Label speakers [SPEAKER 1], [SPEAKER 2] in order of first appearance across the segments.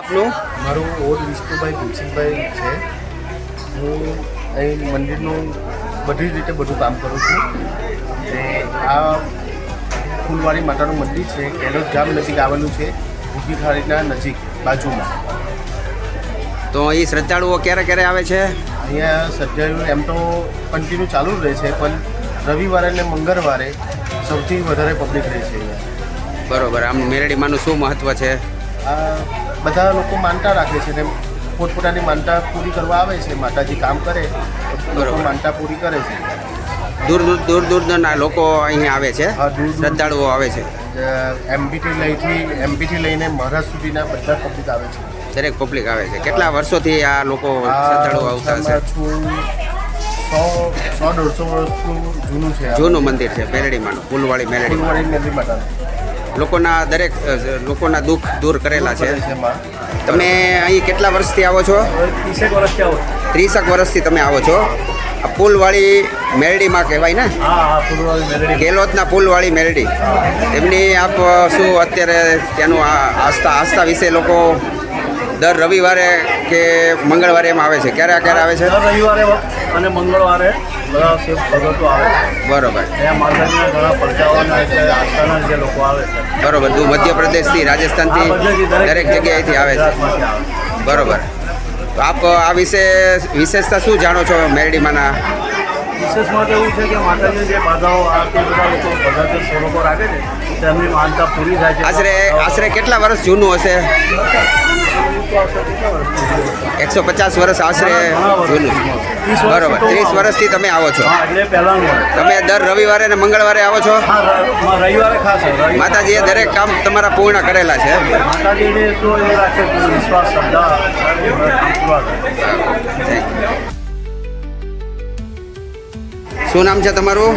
[SPEAKER 1] આપનું?
[SPEAKER 2] મારું ઓડ વિષ્ણુભાઈ ભીમસિંહભાઈ છે. હું અહીં મંદિરનું બધી જ રીતે બધું કામ કરું છું. ને આ ફૂલવાડી માતાનું મંદિર છે કેલોદ ગામ નજીક આવેલું છે ભૂખી ખાડીના નજીક બાજુમાં.
[SPEAKER 1] તો અહીં શ્રદ્ધાળુઓ ક્યારે ક્યારે આવે છે?
[SPEAKER 2] અહીંયા શ્રદ્ધાળુ એમ તો કન્ટિન્યુ ચાલુ જ રહે છે પણ રવિવારે અને મંગળવારે સૌથી વધારે પબ્લિક રહે છે અહીંયા.
[SPEAKER 1] બરોબર આમ મેરડીમાંનું શું મહત્ત્વ છે?
[SPEAKER 2] આ બધા લોકો માનતા રાખે છે ને પોતપોતાની માનતા પૂરી કરવા આવે છે માતાજી કામ કરે લોકો માનતા પૂરી કરે છે.
[SPEAKER 1] દૂર દૂર દૂર દૂરના લોકો અહીં આવે છે. શ્રદ્ધાળુઓ આવે છે?
[SPEAKER 2] એમપીથી લઈથી એમપીથી લઈને મહારાષ્ટ્ર સુધીના બધા પબ્લિક આવે છે.
[SPEAKER 1] દરેક પબ્લિક આવે છે. કેટલા વર્ષોથી આ લોકો શ્રદ્ધાળુઓ આવતા
[SPEAKER 2] છે સો સો દોઢસો વર્ષનું જૂનું છે
[SPEAKER 1] જૂનું મંદિર. છે મેલડીમાં ફૂલવાળી મેરડીમાં
[SPEAKER 2] ફૂલવાડી નદી માતાનું.
[SPEAKER 1] લોકોના દરેક લોકોના દુઃખ દૂર કરેલા છે. તમે અહીં કેટલા વર્ષથી આવો છો?
[SPEAKER 3] ત્રીસેક વર્ષથી
[SPEAKER 1] તમે આવો છો. આ પુલવાળી મેરડીમાં કહેવાય ને?
[SPEAKER 3] ફૂલવાળી
[SPEAKER 1] પુલવાળી મેરડી. એમની આપ શું અત્યારે ત્યાંનું આસ્થા આસ્થા વિશે લોકો દર રવિવારે કે મંગળવારે એમ આવે છે? ક્યારે ક્યારે આવે છે?
[SPEAKER 3] દર રવિવારે અને મંગળવારે બધા શિવ ભગતો આવે છે.
[SPEAKER 1] બરોબર.
[SPEAKER 3] અહીંયા માતાજીના ઘણા પરચાઓના એટલે આસ્થાના જે લોકો આવે છે.
[SPEAKER 1] બરોબર. તું મધ્યપ્રદેશથી રાજસ્થાનથી દરેક જગ્યાએથી આવે છે. બરોબર. તો આપ આ વિશે વિશેષતા શું જાણો છો મેરડીમાંના?
[SPEAKER 3] વિશેષમાં તો એવું છે કે માતાજી જે બાધાઓ આ તે બધા લોકો બધા જે સ્વરૂપો રાખે છે તેમની માનતા પૂરી થાય છે.
[SPEAKER 1] આશરે આશરે કેટલા વર્ષ જૂનું હશે? એકસો પચાસ વર્ષ આશરે જૂનું. બરોબર. ત્રીસ વર્ષથી તમે આવો છો. તમે દર રવિવારે અને મંગળવારે આવો છો? માતાજીએ દરેક કામ તમારા પૂર્ણ કરેલા છે.
[SPEAKER 3] માતાજીને તો એ રાખે વિશ્વાસ શ્રદ્ધા
[SPEAKER 1] શું નામ છે તમારું?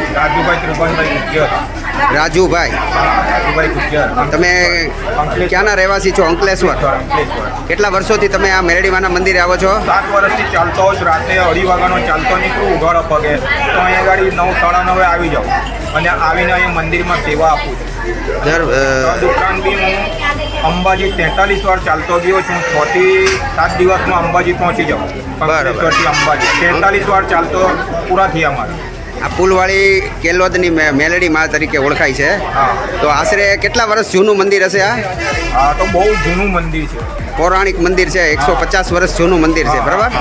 [SPEAKER 4] રાજુભાઈ
[SPEAKER 1] તમે ક્યાંના રહેવાસી છો? અંકલેશ્વર. કેટલા વર્ષોથી તમે આ મેરડીમાના મંદિરે આવો છો?
[SPEAKER 4] સાત વર્ષથી ચાલતો જ રાતે અઢી વાગ્યાનો ચાલતો નીકળું ઉઘાડો પગે. તો અહીંયા ગાડી નવ સાડા નવે આવી જાઉં. અને આવીને અહીંયા મંદિરમાં સેવા આપું છું.
[SPEAKER 1] દર અ,
[SPEAKER 4] બી હું અંબાજી તેતાલીસ વાર ચાલતો ગયો છું. છ થી સાત દિવસમાં અંબાજી પહોંચી જાઉં. અંબાજી. તેતાલીસ વાર ચાલતો પૂરા થયા મારા.
[SPEAKER 1] આ પુલવાળી કેલોદની મેલડી માં તરીકે ઓળખાય છે. તો આશરે કેટલા વર્ષ જૂનું મંદિર હશે આ?
[SPEAKER 4] તો બહુ જૂનું મંદિર છે.
[SPEAKER 1] પૌરાણિક મંદિર છે એકસો પચાસ વર્ષ જૂનું મંદિર છે બરાબર?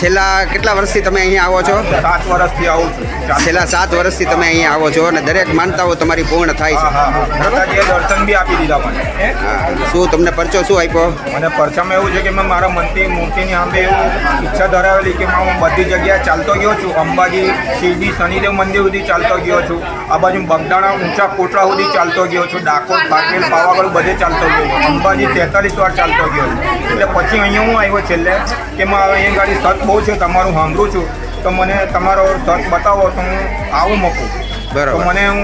[SPEAKER 1] છેલ્લા કેટલા વર્ષથી તમે અહીંયા આવો છો?
[SPEAKER 4] સાત વર્ષથી આવું છું.
[SPEAKER 1] છેલ્લા સાત વર્ષથી તમે અહીંયા આવો છો અને દરેક માનતાઓ તમારી પૂર્ણ થાય છે.
[SPEAKER 4] હા હા માતાજીએ દર્શન બી આપી દીધા મને.
[SPEAKER 1] શું તમને પરચો શું આપ્યો?
[SPEAKER 4] અને પરચામાં એવું છે કે મેં મારા મનથી મૂર્તિની આંબે એવું ઈચ્છા ધરાવેલી કે હું બધી જગ્યાએ ચાલતો ગયો છું. અંબાજી શિરડી શનિદેવ મંદિર સુધી ચાલતો ગયો છું. આ બાજુ બગદાણા ઊંચા કોટડા સુધી ચાલતો ગયો છું. ડાકોર પાટીલ પાવાગઢ બધે ચાલતો ગયો છું. અંબાજી તેતાલીસ વાર ચાલતો ગયો છું. એટલે પછી અહીંયા હું આવ્યો છેલ્લે કે મારે અહીંયા ગાડી સત બહુ છે તમારું સાંભળું છું. તો મને તમારો સત બતાવો તો હું આવું મૂકું.
[SPEAKER 1] બરાબર.
[SPEAKER 4] મને હું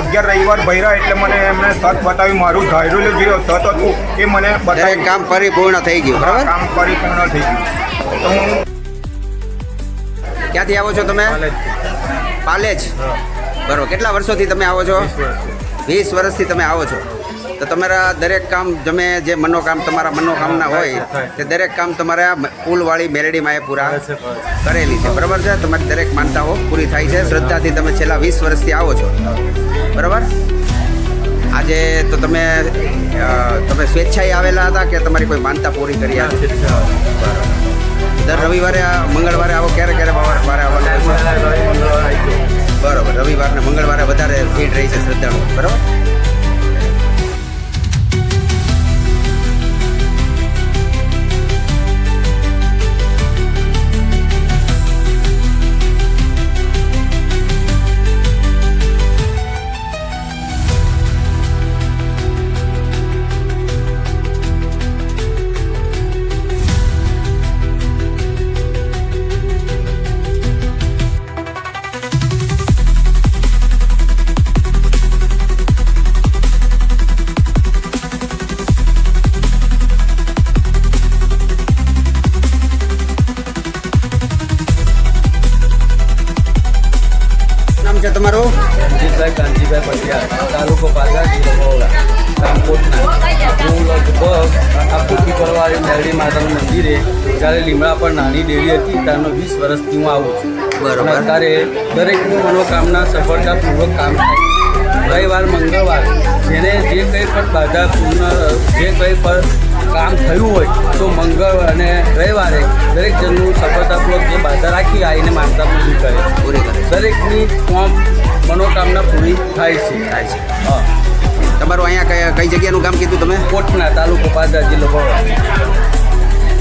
[SPEAKER 4] અગિયાર રવિવાર ભર્યા એટલે મને એમને સત બતાવ્યું મારું ધાર્યું જે સત હતું એ મને બતાવ્યું
[SPEAKER 1] કામ પરિપૂર્ણ થઈ ગયું બરાબર?
[SPEAKER 4] કામ પરિપૂર્ણ થઈ ગયું. તો હું
[SPEAKER 1] ક્યાંથી આવો છો તમે? પાલેજ. બરોબર. કેટલા વર્ષોથી તમે આવો છો? વીસ વર્ષથી તમે આવો છો. તો તમારા દરેક કામ તમે જે મનોકામ તમારા મનોકામના હોય તે દરેક કામ તમારા પુલવાળી મેલેડીમાં એ પૂરા કરેલી છે. બરાબર છે? તમારી દરેક માનતાઓ પૂરી થાય છે. શ્રદ્ધાથી તમે છેલ્લા વીસ વર્ષથી આવો છો. બરાબર? આજે તો તમે તમે સ્વેચ્છાએ આવેલા હતા કે તમારી કોઈ માનતા પૂરી કરી હતી. દર રવિવારે આ મંગળવારે આવો ક્યારે ક્યારે વારે આવવાનું બરાબર છે? બરોબર. રવિવાર ને મંગળવારે વધારે ભીડ રહી છે શ્રદ્ધાળુ બરાબર? છે તમારું?
[SPEAKER 3] જીતભાઈ કાનજીભાઈ પટિયાલ તાલુકો પાલગા જિલ્લો બહોળા લગભગ આખું પીપળવાળી મેરડી માતાનું મંદિરે જ્યારે લીમડા પર નાની ડેરી હતી ત્યારનો વીસ વર્ષથી હું આવું અત્યારે દરેકની મનોકામના સફળતાપૂર્વક કામ થાય રવિવાર મંગળવાર જેને જે કંઈ પણ બાધા પૂર્ણ જે કંઈ પણ કામ થયું હોય તો મંગળ અને રવિવારે દરેક જણનું સફળતાપૂર્વક જે બાધા રાખી આવીને માનતા પૂરી કરે
[SPEAKER 1] પૂરી કરે.
[SPEAKER 3] દરેકની ફોર્મ મનોકામના પૂરી થાય છે.
[SPEAKER 1] થાય છે.
[SPEAKER 3] હા.
[SPEAKER 1] તમારું અહીંયા કઈ કઈ જગ્યાનું કામ કીધું તમે?
[SPEAKER 3] કોટના તાલુકો પાદરા જિલ્લો બરોડા.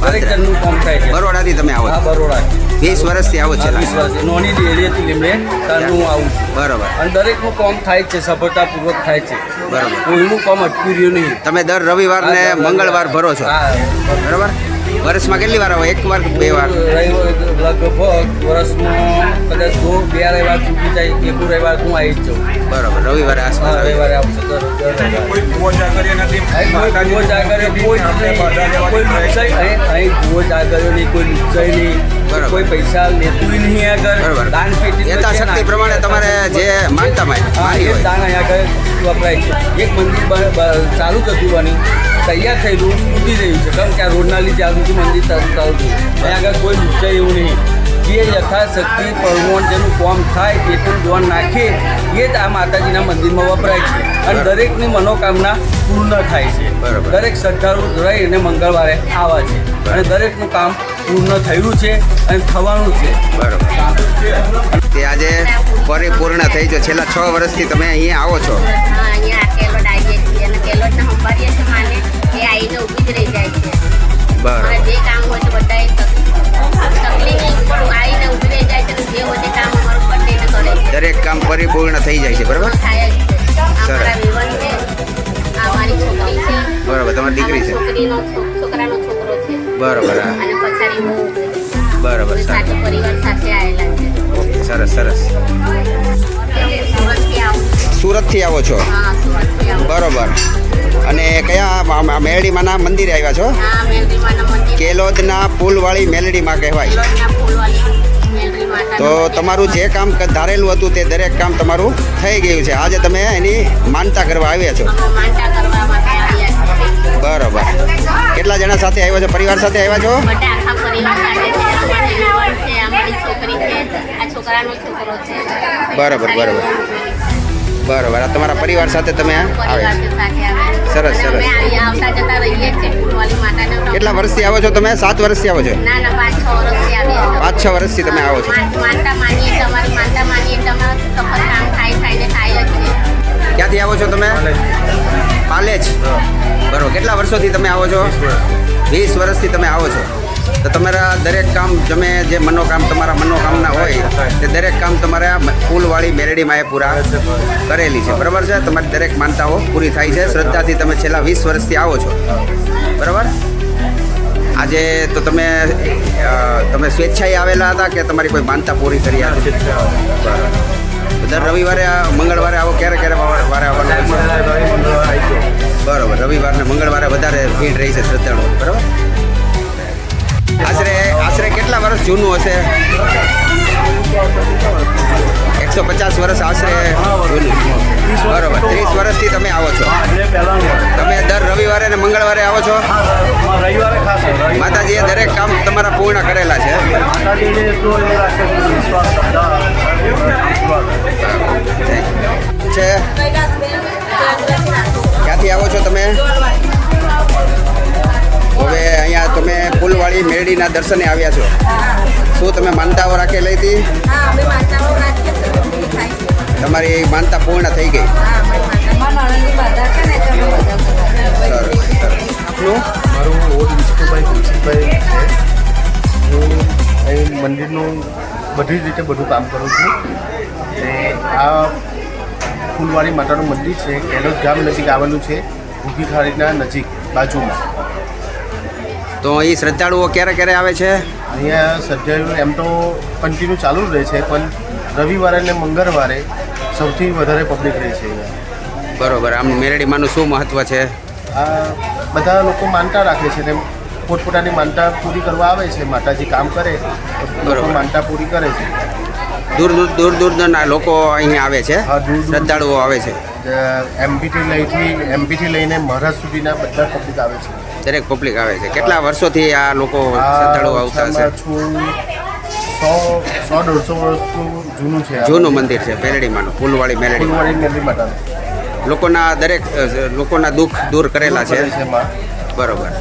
[SPEAKER 3] દરેક જણનું કામ થાય છે.
[SPEAKER 1] બરોડાથી તમે આવો
[SPEAKER 3] હા બરોડા.
[SPEAKER 1] વીસ વર્ષથી આવો છે?
[SPEAKER 3] વીસ વર્ષથી. નોની એરિયાથી લીમડે ત્યારનું આવું છું.
[SPEAKER 1] બરોબર.
[SPEAKER 3] અને દરેકનું કામ થાય છે સફળતાપૂર્વક થાય છે.
[SPEAKER 1] બરાબર.
[SPEAKER 3] કોઈનું કામ અટકી રહ્યું નહીં.
[SPEAKER 1] તમે દર રવિવાર. ને મંગળવાર ભરો છો.
[SPEAKER 3] હા
[SPEAKER 1] બરોબર? વર્ષમાં કેટલી વાર આવો એક વાર કે બે વાર?
[SPEAKER 3] લગભગ વર્ષમાં કદાચ દો બે રવિવાર ચૂકી જાય એક રવિવાર હું આવી જ જાઉં.
[SPEAKER 1] બરાબર રવિવારે આસપાસ
[SPEAKER 3] રવિવારે આવશે.
[SPEAKER 4] કોઈ ભૂવો જાગર્ય નથી.
[SPEAKER 3] અહીં કોઈ જાગર્યો અહીં જાગર્યો નહીં કોઈ લુચ્ચાઈ નહીં
[SPEAKER 1] બરાબર.
[SPEAKER 3] કોઈ પૈસા લેતું નહીં આગળ. દાન પેટી
[SPEAKER 1] યથાશક્તિ પ્રમાણે તમારે જે માનતા માં
[SPEAKER 3] હા
[SPEAKER 1] માની
[SPEAKER 3] એ
[SPEAKER 1] હોય.
[SPEAKER 3] દાન અહીંયા આગળ વપરાય છે. એક મંદિર ચાલુ થતું બની. તૈયાર થયેલું તૂટી રહ્યું છે. કારણ કે આ રોડના લીધે આ સુધી મંદિર ચાલુ થયું અહીંયા આગળ કોઈ લુચ્ચાઈ એવું નહીં. જે યથાશક્તિ પરમોણ જેનું કોમ થાય એટલું દોન નાખે એ જ આ માતાજીના મંદિરમાં વપરાય છે. અને દરેકની મનોકામના પૂર્ણ થાય છે. દરેક શ્રદ્ધાળુ રહી અને મંગળવારે આવે છે. અને દરેકનું કામ પૂર્ણ થયું છે અને થવાનું છે.
[SPEAKER 1] બરોબર. તે આજે પરિપૂર્ણ થઈ છે. છેલ્લા છ વર્ષથી તમે અહીંયા આવો છો. બરોબર.
[SPEAKER 5] જે કામ હોય તો બધા
[SPEAKER 1] દરેક કામ પરિપૂર્ણ થઈ જાય છે બરોબર? સરસ. બરોબર. તમારી દીકરી છે? બરાબર બરોબર
[SPEAKER 5] અમે સાથે પરિવાર સાથે આવેલા છે.
[SPEAKER 1] ઓકે સરસ સરસ.
[SPEAKER 5] સુરતથી આવો.
[SPEAKER 1] છો? બરોબર. અને કયા મ- મ- મંદિરે આવ્યા છો?
[SPEAKER 5] મેલડીમાના
[SPEAKER 1] કેલોદના પુલવાળી મેલડીમાં કહેવાય. તો તમારું જે કામ ધારેલું હતું તે દરેક કામ તમારું થઈ ગયું છે. આજે તમે એની માનતા કરવા આવ્યા છો. બરોબર. કેટલા જણા સાથે આવ્યા છો? પરિવાર સાથે આવ્યા છો?
[SPEAKER 5] બરાબર આખા પરિવાર સાથે છે. અમારી યુવાન છે અમારી છોકરી છે. આ છોકરાનો છોકરો છે.
[SPEAKER 1] બરાબર, બરાબર. બરોબર. આ તમારા પરિવાર સાથે તમે આવે સરસ, સરસ. કેટલા વર્ષથી આવો છો તમે? સાત વર્ષથી આવો છો?
[SPEAKER 5] ના ના પાંચ છ વર્ષથી
[SPEAKER 1] તમે આવો છે? ક્યાંથી આવો છો તમે? પાલેજ બરોબર. કેટલા વર્ષોથી તમે આવો છો? વીસ વર્ષથી તમે આવો છો. તો તમારા દરેક કામ તમે જે મનોકામ તમારા મનોકામના હોય, તે દરેક કામ તમારા ફૂલવાળી મેરડીમાં એ પૂરા કરેલી છે. બરાબર છે? તમારી દરેક માનતાઓ પૂરી થાય છે. શ્રદ્ધાથી તમે છેલ્લા વીસ વર્ષથી આવો છો. બરાબર? આજે તો તમે તમે સ્વેચ્છાએ આવેલા હતા કે તમારી કોઈ માનતા પૂરી કરી હતી દર રવિવારે આ મંગળવારે આવો, ક્યારે ક્યારે વારે? બરોબર, રવિવારને મંગળવારે વધારે ભીડ રહી છે શ્રદ્ધાળુ બરાબર? આશરે આશરે કેટલા વર્ષ જૂનું હશે? એકસો પચાસ વર્ષ આશરે જૂનું. બરોબર, ત્રીસ વર્ષથી તમે આવો છો. તમે દર રવિવારે ને મંગળવારે આવો છો. માતાજીએ દરેક કામ તમારા પૂર્ણ કરેલા છે.
[SPEAKER 3] છે
[SPEAKER 1] ક્યાંથી આવો છો તમે? હવે અહીંયા તમે ફૂલવાળી મેરડીના દર્શને આવ્યા છો. શું તમે માનતાઓ રાખેલી હતી? તમારી માનતા પૂર્ણ થઈ ગઈ.
[SPEAKER 2] મારું ઓડ વિષ્ણુભાઈ તુલસીભાઈ છે. હું અહીં મંદિરનું બધી જ રીતે બધું કામ કરું છું. ને આ ફૂલવાડી માતાનું મંદિર છે કેલોદ ગામ નજીક આવેલું છે ઊભી ખાડીના નજીક બાજુમાં.
[SPEAKER 1] તો એ શ્રદ્ધાળુઓ ક્યારે ક્યારે આવે છે?
[SPEAKER 2] અહીંયા શ્રદ્ધાળુ એમ તો કન્ટિન્યુ ચાલુ જ રહે છે પણ રવિવારે અને મંગળવારે સૌથી વધારે પબ્લિક રહે છે
[SPEAKER 1] બરોબર આમ મેરડીમાંનું શું મહત્ત્વ છે?
[SPEAKER 2] આ બધા લોકો માનતા રાખે છે ને પોતપોતાની માનતા પૂરી કરવા આવે છે માતાજી કામ કરે લોકો માનતા પૂરી કરે છે.
[SPEAKER 1] દૂર દૂર દૂર દૂર દૂરના લોકો અહીં આવે છે. શ્રદ્ધાળુઓ આવે છે.
[SPEAKER 2] એમપીથી લઈથી એમપીથી લઈને મહારાષ્ટ્ર સુધીના બધા પબ્લિક આવે છે.
[SPEAKER 1] દરેક પબ્લિક આવે છે. કેટલા વર્ષોથી આ લોકો શ્રદ્ધાળુઓ આવતા
[SPEAKER 2] છે સો સો દોઢસો વર્ષનું જૂનું છે
[SPEAKER 1] જૂનું મંદિર. છે મેલડીમાંનું ફૂલવાળી
[SPEAKER 2] મેલડી
[SPEAKER 1] લોકોના દરેક લોકોના દુઃખ દૂર કરેલા છે. બરોબર.